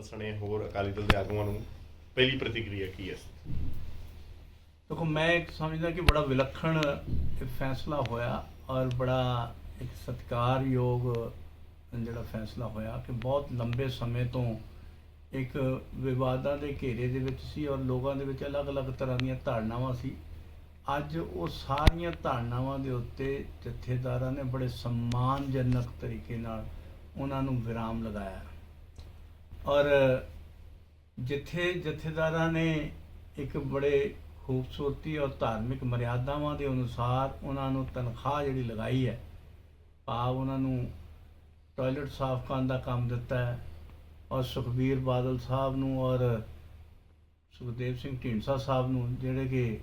ਬਾਦਲ ਸਣੇ ਹੋਰ ਅਕਾਲੀ ਦਲ ਦੇ ਆਗੂਆਂ ਨੂੰ ਪਹਿਲੀ ਪ੍ਰਤੀਕਿਰਿਆ ਕੀ ਹੈ? ਦੇਖੋ, ਮੈਂ ਇੱਕ ਸਮਝਦਾ ਕਿ ਬੜਾ ਵਿਲੱਖਣ ਫੈਸਲਾ ਹੋਇਆ ਔਰ ਬੜਾ ਇੱਕ ਸਤਿਕਾਰਯੋਗ ਜਿਹੜਾ ਫੈਸਲਾ ਹੋਇਆ ਕਿ ਬਹੁਤ ਲੰਬੇ ਸਮੇਂ ਤੋਂ ਇੱਕ ਵਿਵਾਦਾਂ ਦੇ ਘੇਰੇ ਦੇ ਵਿੱਚ ਸੀ ਔਰ ਲੋਕਾਂ ਦੇ ਵਿੱਚ ਅਲੱਗ-ਅਲੱਗ ਤਰ੍ਹਾਂ ਦੀਆਂ ਧਾਰਨਾਵਾਂ ਸੀ। ਅੱਜ ਉਹ ਸਾਰੀਆਂ ਧਾਰਨਾਵਾਂ ਦੇ ਉੱਤੇ ਜਥੇਦਾਰਾਂ ਨੇ ਬੜੇ ਸਨਮਾਨਜਨਕ ਤਰੀਕੇ ਨਾਲ ਉਹਨਾਂ ਨੂੰ ਵਿਰਾਮ ਲਗਾਇਆ। ਔਰ ਜਿੱਥੇ ਜਥੇਦਾਰਾਂ ਨੇ ਇੱਕ ਬੜੇ ਖੂਬਸੂਰਤੀ ਔਰ ਧਾਰਮਿਕ ਮਰਿਆਦਾਵਾਂ ਦੇ ਅਨੁਸਾਰ ਉਹਨਾਂ ਨੂੰ ਤਨਖਾਹ ਜਿਹੜੀ ਲਗਾਈ ਹੈ, ਭਾਵ ਉਹਨਾਂ ਨੂੰ ਟਾਇਲਟ ਸਾਫ਼ ਕਰਨ ਦਾ ਕੰਮ ਦਿੱਤਾ ਹੈ ਔਰ ਸੁਖਬੀਰ ਬਾਦਲ ਸਾਹਿਬ ਨੂੰ ਔਰ ਸੁਖਦੇਵ ਸਿੰਘ ਢੀਂਡਸਾ ਸਾਹਿਬ ਨੂੰ ਜਿਹੜੇ ਕਿ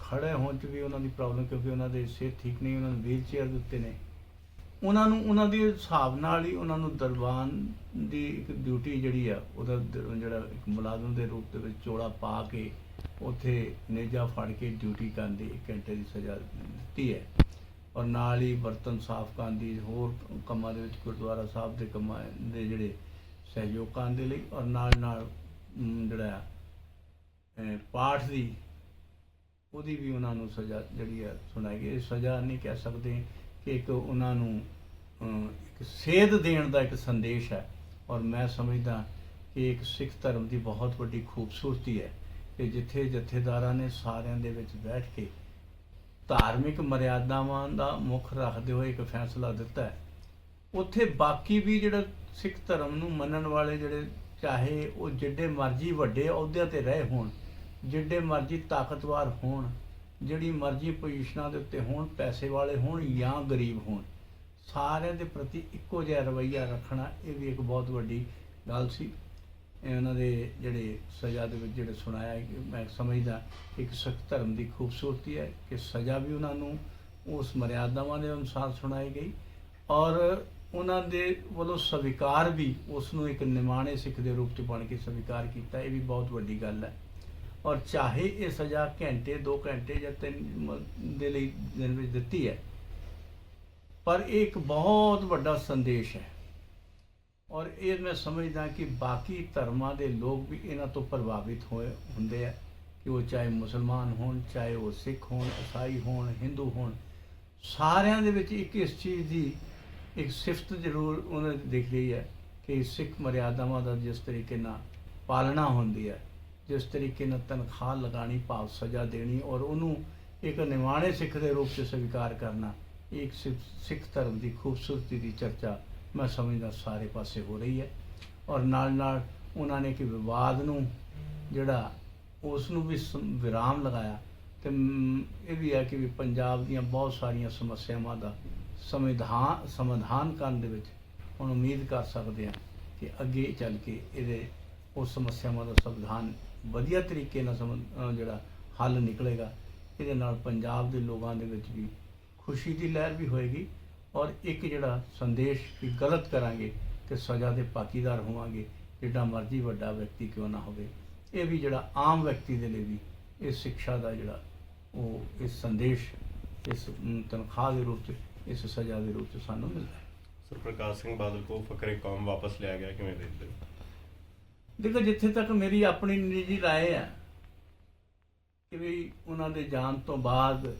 ਖੜੇ ਹੋਣ ਚ ਵੀ ਉਹਨਾਂ ਦੀ ਪ੍ਰੋਬਲਮ ਕਿਉਂਕਿ ਉਹਨਾਂ ਦੇ ਸਿਹਤ ਠੀਕ ਨਹੀਂ, ਉਹਨਾਂ ਨੂੰ ਵੀਲ ਚੇਅਰ ਦਿੱਤੇ ਨੇ। ਉਹਨਾਂ ਨੂੰ ਉਹਨਾਂ ਦੇ ਹਿਸਾਬ ਨਾਲ ਹੀ ਉਹਨਾਂ ਨੂੰ ਦਰਬਾਨ ਦੀ ਇੱਕ ਡਿਊਟੀ ਜਿਹੜੀ ਆ ਉਹਦਾ ਜਿਹੜਾ ਇੱਕ ਮੁਲਾਜ਼ਮ ਦੇ ਰੂਪ ਦੇ ਵਿੱਚ ਚੋੜਾ ਪਾ ਕੇ ਉੱਥੇ ਨੇਜਾ ਫੜ ਕੇ ਡਿਊਟੀ ਕਰਨ ਦੀ ਇੱਕ ਘੰਟੇ ਦੀ ਸਜ਼ਾ ਦਿੱਤੀ ਹੈ। ਔਰ ਨਾਲ ਹੀ ਬਰਤਨ ਸਾਫ਼ ਕਰਨ ਦੀ ਹੋਰ ਕੰਮਾਂ ਦੇ ਵਿੱਚ ਗੁਰਦੁਆਰਾ ਸਾਹਿਬ ਦੇ ਕੰਮਾਂ ਦੇ ਜਿਹੜੇ ਸਹਿਯੋਗ ਕਰਨ ਦੇ ਲਈ ਔਰ ਨਾਲ ਨਾਲ ਜਿਹੜਾ ਅਹ, ਪਾਠ ਦੀ ਉਹਦੀ ਵੀ ਉਹਨਾਂ ਨੂੰ ਸਜ਼ਾ ਜਿਹੜੀ ਹੈ ਸੁਣਾਈ ਗਈ। ਇਹ ਸਜ਼ਾ ਨਹੀਂ ਕਹਿ ਸਕਦੇ ਕਿ ਇੱਕ ਉਹਨਾਂ ਨੂੰ ਇੱਕ ਸੇਧ ਦੇਣ ਦਾ ਇੱਕ ਸੰਦੇਸ਼ ਹੈ। ਔਰ ਮੈਂ ਸਮਝਦਾ ਕਿ ਇੱਕ ਸਿੱਖ ਧਰਮ ਦੀ ਬਹੁਤ ਵੱਡੀ ਖੂਬਸੂਰਤੀ ਹੈ ਕਿ ਜਿੱਥੇ ਜਥੇਦਾਰਾਂ ਨੇ ਸਾਰਿਆਂ ਦੇ ਵਿੱਚ ਬੈਠ ਕੇ ਧਾਰਮਿਕ ਮਰਿਆਦਾਵਾਂ ਦਾ ਮੁੱਖ ਰੱਖਦੇ ਹੋਏ ਇੱਕ ਫੈਸਲਾ ਦਿੱਤਾ ਹੈ। ਉੱਥੇ ਬਾਕੀ ਵੀ ਜਿਹੜਾ ਸਿੱਖ ਧਰਮ ਨੂੰ ਮੰਨਣ ਵਾਲੇ ਜਿਹੜੇ, ਚਾਹੇ ਉਹ ਜਿੱਡੇ ਮਰਜ਼ੀ ਵੱਡੇ ਅਹੁਦਿਆਂ ਤੇ ਰਹੇ ਹੋਣ, ਜਿੱਡੇ ਮਰਜ਼ੀ ਤਾਕਤਵਰ ਹੋਣ ਜਿਹੜੀ ਮਰਜ਼ੀ ਪੋਜੀਸ਼ਨਾਂ ਦੇ ਉੱਤੇ ਹੋਣ, ਪੈਸੇ ਵਾਲੇ ਹੋਣ ਜਾਂ ਗਰੀਬ ਹੋਣ, ਸਾਰਿਆਂ ਦੇ ਪ੍ਰਤੀ ਇੱਕੋ ਜਿਹਾ ਰਵੱਈਆ ਰੱਖਣਾ, ਇਹ ਵੀ ਇੱਕ ਬਹੁਤ ਵੱਡੀ ਗੱਲ ਸੀ। ਇਹ ਉਹਨਾਂ ਦੇ ਜਿਹੜੇ ਸਜ਼ਾ ਦੇ ਵਿੱਚ ਜਿਹੜੇ ਸੁਣਾਇਆ ਮੈਂ ਸਮਝਦਾ ਇੱਕ ਸਿੱਖ ਧਰਮ ਦੀ ਖੂਬਸੂਰਤੀ ਹੈ ਕਿ ਸਜ਼ਾ ਵੀ ਉਹਨਾਂ ਨੂੰ ਉਸ ਮਰਿਆਦਾਵਾਂ ਦੇ ਅਨੁਸਾਰ ਸੁਣਾਈ ਗਈ ਔਰ ਉਹਨਾਂ ਦੇ ਵੱਲੋਂ ਸਵੀਕਾਰ ਵੀ ਉਸ ਨੂੰ ਇੱਕ ਨਿਮਾਣੇ ਸਿੱਖ ਦੇ ਰੂਪ ਚ ਬਣ ਕੇ ਸਵੀਕਾਰ ਕੀਤਾ, ਇਹ ਵੀ ਬਹੁਤ ਵੱਡੀ ਗੱਲ ਹੈ। ਔਰ ਚਾਹੇ ਇਹ ਸਜ਼ਾ ਘੰਟੇ 2 ਘੰਟੇ ਜਾਂ 3 ਦੇ ਲਈ ਦਿਨ ਵਿੱਚ ਦਿੱਤੀ ਹੈ। ਪਰ ਇਹ ਇੱਕ ਬਹੁਤ ਵੱਡਾ ਸੰਦੇਸ਼ ਹੈ। ਔਰ ਇਹ ਮੈਂ ਸਮਝਦਾ ਕਿ ਬਾਕੀ ਧਰਮਾਂ ਦੇ ਲੋਕ ਵੀ ਇਹਨਾਂ ਤੋਂ ਪ੍ਰਭਾਵਿਤ ਹੋਏ ਹੁੰਦੇ ਆ ਕਿ ਉਹ ਚਾਹੇ ਮੁਸਲਮਾਨ ਹੋਣ, ਚਾਹੇ ਉਹ ਸਿੱਖ ਹੋਣ, ਈਸਾਈ ਹੋਣ, ਹਿੰਦੂ ਹੋਣ, ਸਾਰਿਆਂ ਦੇ ਵਿੱਚ ਇੱਕ ਇਸ ਚੀਜ਼ ਦੀ ਇੱਕ ਸਿਫਤ ਜ਼ਰੂਰ ਉਹਨਾਂ ਨੇ ਦੇਖ ਲਈ ਹੈ ਕਿ ਸਿੱਖ ਮਰਿਆਦਾਵਾਂ ਦਾ ਜਿਸ ਤਰੀਕੇ ਨਾਲ ਪਾਲਣਾ ਹੁੰਦੀ ਹੈ। ਜਿਸ ਤਰੀਕੇ ਨਾਲ ਤਨਖਾਹ ਲਗਾਣੀ ਭਾਵ ਸਜ਼ਾ ਦੇਣੀ ਔਰ ਉਹਨੂੰ ਇੱਕ ਨਿਵਾਣੇ ਸਿੱਖ ਦੇ ਰੂਪ 'ਚ ਸਵੀਕਾਰ ਕਰਨਾ, ਇਹ ਇੱਕ ਸਿੱਖ- ਸਿੱਖ ਧਰਮ ਦੀ ਖੂਬਸੂਰਤੀ ਦੀ ਚਰਚਾ ਮੈਂ ਸਮਝਦਾ ਸਾਰੇ ਪਾਸੇ ਹੋ ਰਹੀ ਹੈ ਔਰ ਨਾਲ ਨਾਲ ਉਹਨਾਂ ਨੇ ਕਿ ਵਿਵਾਦ ਨੂੰ ਜਿਹੜਾ ਉਸ ਨੂੰ ਵੀ ਵਿਰਾਮ ਲਗਾਇਆ ਤੇ ਇਹ ਵੀ ਹੈ ਕਿ ਵੀ ਪੰਜਾਬ ਦੀਆਂ ਬਹੁਤ ਸਾਰੀਆਂ ਸਮੱਸਿਆਵਾਂ ਦਾ ਸੰਵਿਧਾਨ ਸਮਾਧਾਨ ਕਰਨ ਦੇ ਵਿੱਚ ਹੁਣ ਉਮੀਦ ਕਰ ਸਕਦੇ ਹਾਂ ਕਿ ਅੱਗੇ ਚੱਲ ਕੇ ਇਹਦੇ, ਉਸ ਸਮੱਸਿਆਵਾਂ ਦਾ ਸੰਵਿਧਾਨ ਵਧੀਆ ਤਰੀਕੇ ਨਾਲ ਸਮ- ਜਿਹੜਾ ਹੱਲ ਨਿਕਲੇਗਾ, ਇਹਦੇ ਨਾਲ ਪੰਜਾਬ ਦੇ ਲੋਕਾਂ ਦੇ ਵਿੱਚ ਵੀ ਖੁਸ਼ੀ ਦੀ ਲਹਿਰ ਵੀ ਹੋਏਗੀ ਔਰ ਇੱਕ ਜਿਹੜਾ ਸੰਦੇਸ਼ ਵੀ ਗਲਤ ਕਰਾਂਗੇ ਕਿ ਸਜ਼ਾ ਦੇ ਪਾਕੀਦਾਰ ਹੋਵਾਂਗੇ, ਜਿੱਡਾ ਮਰਜ਼ੀ ਵੱਡਾ ਵਿਅਕਤੀ ਕਿਉਂ ਨਾ ਹੋਵੇ। ਇਹ ਵੀ ਜਿਹੜਾ ਆਮ ਵਿਅਕਤੀ ਦੇ ਲਈ ਵੀ ਇਹ ਸਿੱਖਿਆ ਦਾ ਜਿਹੜਾ ਉਹ ਇਸ ਸੰਦੇਸ਼, ਇਸ ਤਨਖਾਹ ਦੇ ਰੂਪ ਚ, ਇਸ ਸਜ਼ਾ ਦੇ ਰੂਪ ਚ ਸਾਨੂੰ ਮਿਲਦਾ ਹੈ। ਸਰ, ਪ੍ਰਕਾਸ਼ ਸਿੰਘ ਬਾਦਲ ਕੋ ਫਕਰੇ ਕੌਮ ਵਾਪਸ ਲਿਆ ਗਿਆ, ਕਿਵੇਂ ਦੇਖਦੇ ਹੋ? ਦੇਖੋ ਜਿੱਥੇ ਤੱਕ ਮੇਰੀ ਆਪਣੀ ਨਿੱਜੀ رائے ਹੈ ਕਿ ਵੀ ਉਹਨਾਂ ਦੇ ਜਾਣ ਤੋਂ ਬਾਅਦ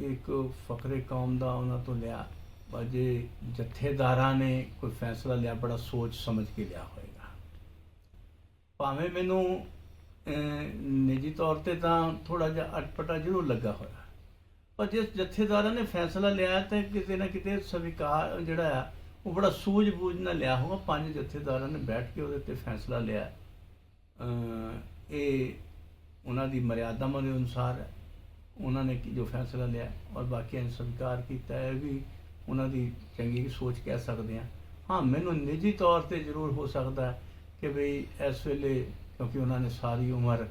ਇੱਕ ਫਕਰੇ ਕੌਮ ਦਾ ਉਹਨਾਂ ਤੋਂ ਲਿਆ ਪਰ ਜੇ ਜਥੇਦਾਰਾਂ ਨੇ ਕੋਈ ਫੈਸਲਾ ਲਿਆ ਬੜਾ ਸੋਚ ਸਮਝ ਕੇ ਲਿਆ ਹੋਏਗਾ ਭਾਵੇਂ ਮੈਨੂੰ ਅਹ, ਨਿੱਜੀ ਤੌਰ ਤੇ ਤਾਂ ਥੋੜਾ ਜਿਹਾ ਅਟਪਟਾ ਜ਼ਰੂਰ ਲੱਗਾ ਹੋਇਆ ਪਰ ਜਿਸ ਜਥੇਦਾਰਾਂ ਨੇ ਫੈਸਲਾ ਲਿਆ ਤਾਂ ਕਿਤੇ ਨਾ ਕਿਤੇ ਸਵੀਕਾਰ ਜਿਹੜਾ ਆ ਉਹ ਬੜਾ ਸੂਝ-ਬੂਝ ਨਾਲ ਲਿਆ ਹੋਗਾ ਪੰਜ ਜਥੇਦਾਰਾਂ ਨੇ ਬੈਠ ਕੇ ਉਹਦੇ ਤੇ ਫੈਸਲਾ ਲਿਆ। ਇਹ ਉਹਨਾਂ ਦੀ ਮਰਿਆਦਾਵਾਂ ਦੇ ਅਨੁਸਾਰ ਉਹਨਾਂ ਨੇ ਜੋ ਫੈਸਲਾ ਲਿਆ ਔਰ ਬਾਕੀਆਂ ਨੇ ਸਵੀਕਾਰ ਕੀਤਾ ਹੈ ਇਹ ਵੀ ਉਹਨਾਂ ਦੀ ਚੰਗੀ ਸੋਚ ਕਹਿ ਸਕਦੇ ਹਾਂ। ਹਾਂ, ਮੈਨੂੰ ਨਿੱਜੀ ਤੌਰ ਤੇ ਜ਼ਰੂਰ ਹੋ ਸਕਦਾ ਕਿ ਵੀ ਇਸ ਵੇਲੇ ਕਿਉਂਕਿ ਉਹਨਾਂ ਨੇ ਸਾਰੀ ਉਮਰ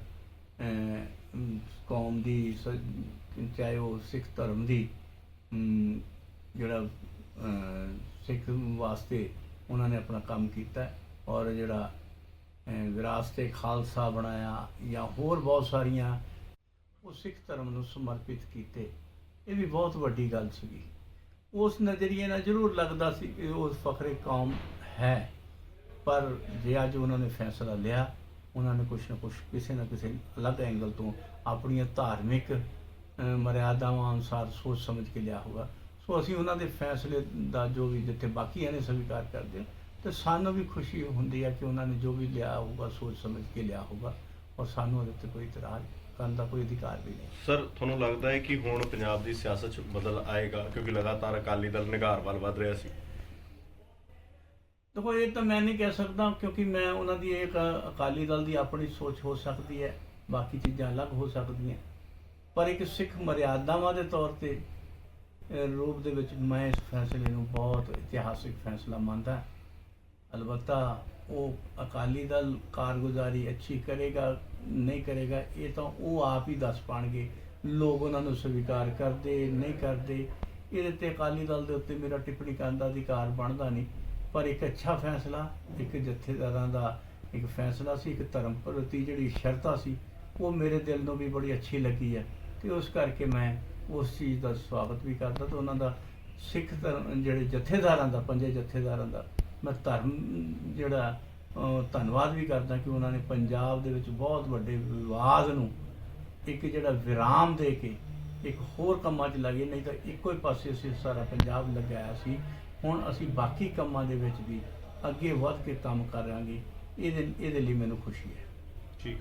ਕੌਮ ਦੀ, ਚਾਹੇ ਉਹ ਸਿੱਖ ਧਰਮ ਦੀ ਜਿਹੜਾ ਸਿੱਖ ਵਾਸਤੇ ਉਹਨਾਂ ਨੇ ਆਪਣਾ ਕੰਮ ਕੀਤਾ ਔਰ ਜਿਹੜਾ ਅਹ, ਵਿਰਾਸਤੇ ਖਾਲਸਾ ਬਣਾਇਆ ਜਾਂ ਹੋਰ ਬਹੁਤ ਸਾਰੀਆਂ ਉਹ ਸਿੱਖ ਧਰਮ ਨੂੰ ਸਮਰਪਿਤ ਕੀਤੇ ਇਹ ਵੀ ਬਹੁਤ ਵੱਡੀ ਗੱਲ ਸੀਗੀ। ਉਸ ਨਜ਼ਰੀਏ ਨਾਲ ਜ਼ਰੂਰ ਲੱਗਦਾ ਸੀ ਕਿ ਉਹ ਫਖਰੇ ਕੌਮ ਹੈ ਪਰ ਜੇ ਅੱਜ ਉਹਨਾਂ ਨੇ ਫੈਸਲਾ ਲਿਆ ਉਹਨਾਂ ਨੇ ਕੁਛ ਨਾ ਕੁਛ ਕਿਸੇ ਨਾ ਕਿਸੇ ਅਲੱਗ ਐਂਗਲ ਤੋਂ ਆਪਣੀਆਂ ਧਾਰਮਿਕ ਮਰਿਆਦਾਵਾਂ ਅਨੁਸਾਰ ਸੋਚ ਸਮਝ ਕੇ ਲਿਆ ਹੋਗਾ ਸੋ ਅਸੀਂ ਉਹਨਾਂ ਦੇ ਫੈਸਲੇ ਦਾ ਜੋ ਵੀ ਜਿੱਥੇ ਬਾਕੀਆਂ ਨੇ ਸਵੀਕਾਰ ਕਰਦੇ ਹਾਂ, ਤੇ ਸਾਨੂੰ ਵੀ ਖੁਸ਼ੀ ਹੁੰਦੀ ਹੈ ਕਿ ਉਹਨਾਂ ਨੇ ਜੋ ਵੀ ਲਿਆ ਹੋਊਗਾ ਸੋਚ ਸਮਝ ਕੇ ਲਿਆ ਹੋਊਗਾ ਔਰ ਸਾਨੂੰ ਉਹਦੇ ਤੇ ਕੋਈ ਇਤਰਾਜ਼ ਕਰਨ ਦਾ ਕੋਈ ਅਧਿਕਾਰ ਵੀ ਨਹੀਂ। ਸਰ ਤੁਹਾਨੂੰ ਲੱਗਦਾ ਹੈ ਕਿ ਹੁਣ ਪੰਜਾਬ ਦੀ ਸਿਆਸਤ 'ਚ ਬਦਲ ਆਏਗਾ? ਕਿਉਂਕਿ ਲਗਾਤਾਰ ਅਕਾਲੀ ਦਲ ਨਿਗਾਰ ਵੱਲ ਵੱਧ ਰਿਹਾ ਸੀ। ਦੇਖੋ ਇਹ ਤਾਂ ਮੈਂ ਨਹੀਂ ਕਹਿ ਸਕਦਾ ਕਿਉਂਕਿ ਮੈਂ ਉਹਨਾਂ ਦੀ ਇੱਕ ਅਕਾਲੀ ਦਲ ਦੀ ਆਪਣੀ ਸੋਚ ਹੋ ਸਕਦੀ ਹੈ। ਬਾਕੀ ਚੀਜ਼ਾਂ ਅਲੱਗ ਹੋ ਸਕਦੀਆਂ। ਪਰ ਇੱਕ ਸਿੱਖ ਮਰਿਆਦਾਵਾਂ ਦੇ ਤੌਰ ਤੇ ਰੂਪ ਦੇ ਵਿੱਚ ਮੈਂ ਇਸ ਫੈਸਲੇ ਨੂੰ ਬਹੁਤ ਇਤਿਹਾਸਿਕ ਫੈਸਲਾ ਮੰਨਦਾ ਅਲਬੱਤਾ ਉਹ ਅਕਾਲੀ ਦਲ ਕਾਰਗੁਜ਼ਾਰੀ ਅੱਛੀ ਕਰੇਗਾ, ਨਹੀਂ ਕਰੇਗਾ, ਇਹ ਤਾਂ ਉਹ ਆਪ ਹੀ ਦੱਸ ਪਾਣਗੇ। ਲੋਕ ਉਹਨਾਂ ਨੂੰ ਸਵੀਕਾਰ ਕਰਦੇ, ਨਹੀਂ ਕਰਦੇ। ਇਹਦੇ ਤੇ ਅਕਾਲੀ ਦਲ ਦੇ ਉੱਤੇ ਮੇਰਾ ਟਿੱਪਣੀ ਕਰਨ ਦਾ ਅਧਿਕਾਰ ਬਣਦਾ ਨਹੀਂ। ਪਰ ਇੱਕ ਅੱਛਾ ਫੈਸਲਾ, ਇੱਕ ਜਥੇਦਾਰਾਂ ਦਾ ਇੱਕ ਫੈਸਲਾ ਸੀ, ਇੱਕ ਧਰਮ ਪ੍ਰਤੀ ਜਿਹੜੀ ਸ਼ਰਧਾ ਸੀ, ਉਹ ਮੇਰੇ ਦਿਲ ਨੂੰ ਵੀ ਬੜੀ ਅੱਛੀ ਲੱਗੀ ਹੈ। ਤੇ ਉਸ ਕਰਕੇ ਮੈਂ ਉਸ ਚੀਜ਼ ਦਾ ਸਵਾਗਤ ਵੀ ਕਰਦਾ ਤੇ ਉਹਨਾਂ ਦਾ ਸਿੱਖ ਧਰਮ, ਜਿਹੜੇ ਜਥੇਦਾਰਾਂ ਦਾ, ਪੰਜੇ ਜਥੇਦਾਰਾਂ ਦਾ, ਮੈਂ ਧਰਮ ਜਿਹੜਾ ਧੰਨਵਾਦ ਵੀ ਕਰਦਾ ਕਿ ਉਹਨਾਂ ਨੇ ਪੰਜਾਬ ਦੇ ਵਿੱਚ ਬਹੁਤ ਵੱਡੇ ਵਿਵਾਦ ਨੂੰ ਇੱਕ ਜਿਹੜਾ ਵਿਰਾਮ ਦੇ ਕੇ ਇੱਕ ਹੋਰ ਕੰਮਾਂ 'ਚ ਲੱਗੇ ਨਹੀਂ ਤਾਂ ਇੱਕੋ ਹੀ ਪਾਸੇ ਅਸੀਂ ਸਾਰਾ ਪੰਜਾਬ ਲਗਾਇਆ ਸੀ। ਹੁਣ ਅਸੀਂ ਬਾਕੀ ਕੰਮਾਂ ਦੇ ਵਿੱਚ ਵੀ ਅੱਗੇ ਵੱਧ ਕੇ ਕੰਮ ਕਰਾਂਗੇ। ਇਹਦੇ ਇਹਦੇ ਲਈ ਮੈਨੂੰ ਖੁਸ਼ੀ ਹੈ। ਠੀਕ